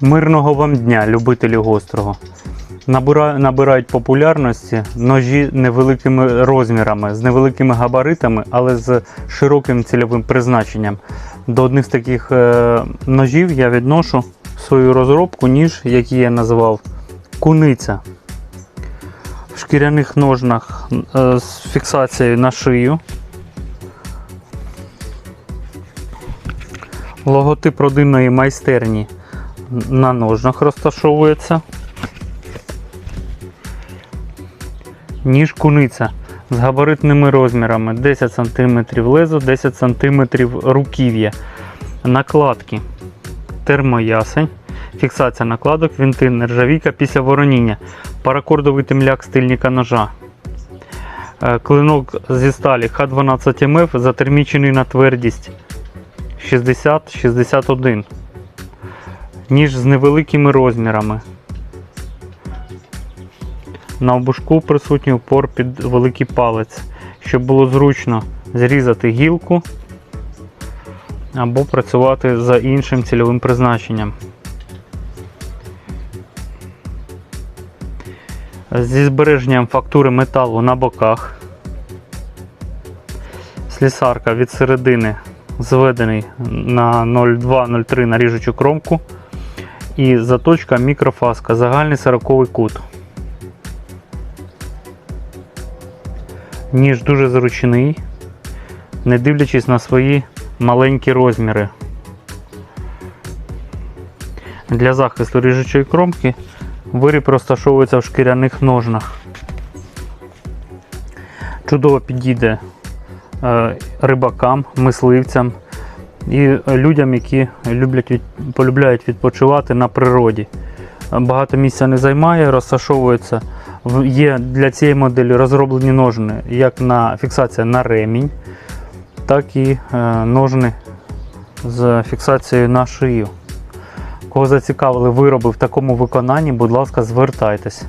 Мирного вам дня, любителі гострого. Набирають популярності ножі невеликими розмірами, з невеликими габаритами, але з широким цільовим призначенням. До одних з таких е, ножів я відношу свою розробку, ніж, який я називав куниця. В шкіряних ножнах е, з фіксацією на шию. Логотип родинної майстерні на ножнах розташовується. Ніж куниця з габаритними розмірами 10 см лезо, 10 см руків'я. Накладки термоясень, фіксація накладок, вінти нержавійка після вороніння, паракордовий темляк стильника ножа. Е, Клинок зі сталі Х12МФ затермічений на твердість 60-61. Ніж з невеликими розмірами. На обушку присутній упор під великий палець, щоб було зручно зрізати гілку або працювати за іншим цільовим призначенням. Зі збереженням фактури металу на боках. Слісарка від середини зведений на 0,2-0,3 на ріжучу кромку. І заточка мікрофаска, загальний 40 кут. Ніж дуже зручний, не дивлячись на свої маленькі розміри. Для захисту ріжучої кромки виріб розташовується в шкіряних ножнах. Чудово підійде е, рибакам, мисливцям і людям, які люблять полюбляють відпочивати на природі. Багато місця не займає, розташовується. Є для цієї моделі розроблені ножни як на фіксація на ремінь, так і е, ножни з фіксацією на шию. Кого зацікавили вироби в такому виконанні, будь ласка, звертайтесь.